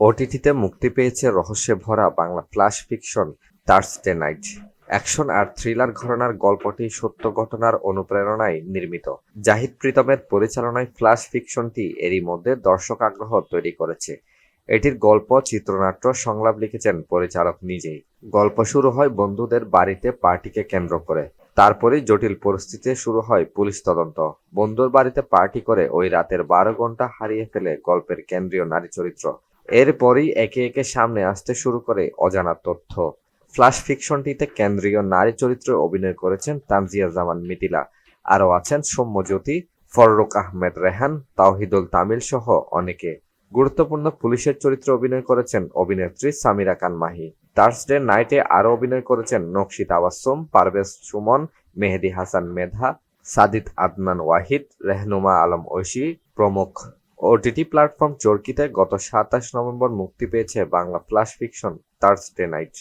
ওটিটিতে মুক্তি পেয়েছে রহস্যে ভরা Bangla flash fiction Thursday night action আর থ্রিলার ঘরানার গল্পটি সত্য ঘটনার অনুপ্রেরণায় নির্মিত। জাহিদ প্রীতমের পরিচালনায় ফ্ল্যাশ ফিকশনটি এরই মধ্যে দর্শক আগ্রহ তৈরি করেছে। এটির গল্প, চিত্রনাট্য, সংলাপ লিখেছেন পরিচালক নিজেই। গল্প শুরু হয় বন্ধুদের বাড়িতে পার্টিকে কেন্দ্র করে। তারপরেই জটিল পরিস্থিতিতে শুরু হয় পুলিশ তদন্ত। বন্ধুর বাড়িতে পার্টি করে ওই রাতের বারো ঘণ্টা হারিয়ে ফেলে গল্পের কেন্দ্রীয় নারী চরিত্র। এরপরই একে একে সামনে আসতে শুরু করে অজানা তথ্য। ফ্ল্যাশ ফিকশনটিতে কেন্দ্রীয় নারী চরিত্রে অভিনয় করেছেন তানজিয়া জামান মিতিলা। আরও আছেন সৌম্যজ্যোতি ফররুক আহমেদ রেহান, তাওহিদুল তামিল সহ অনেকে। গুরুত্বপূর্ণ পুলিশের চরিত্রে অভিনয় করেছেন অভিনেত্রী সামিরা খান মাহি। থার্সডে নাইটে আরও অভিনয় করেছেন নকশি তাবাসুম পারভেজ সুমন, মেহেদি হাসান মেধা, সাদিত আদনান ওয়াহিদ, রেহনুমা আলম ঐশী, প্রমুখ ওটিটি প্ল্যাটফর্ম চরকিতে গত সাতাশ নভেম্বর মুক্তি পেয়েছে Bangla flash fiction Thursday night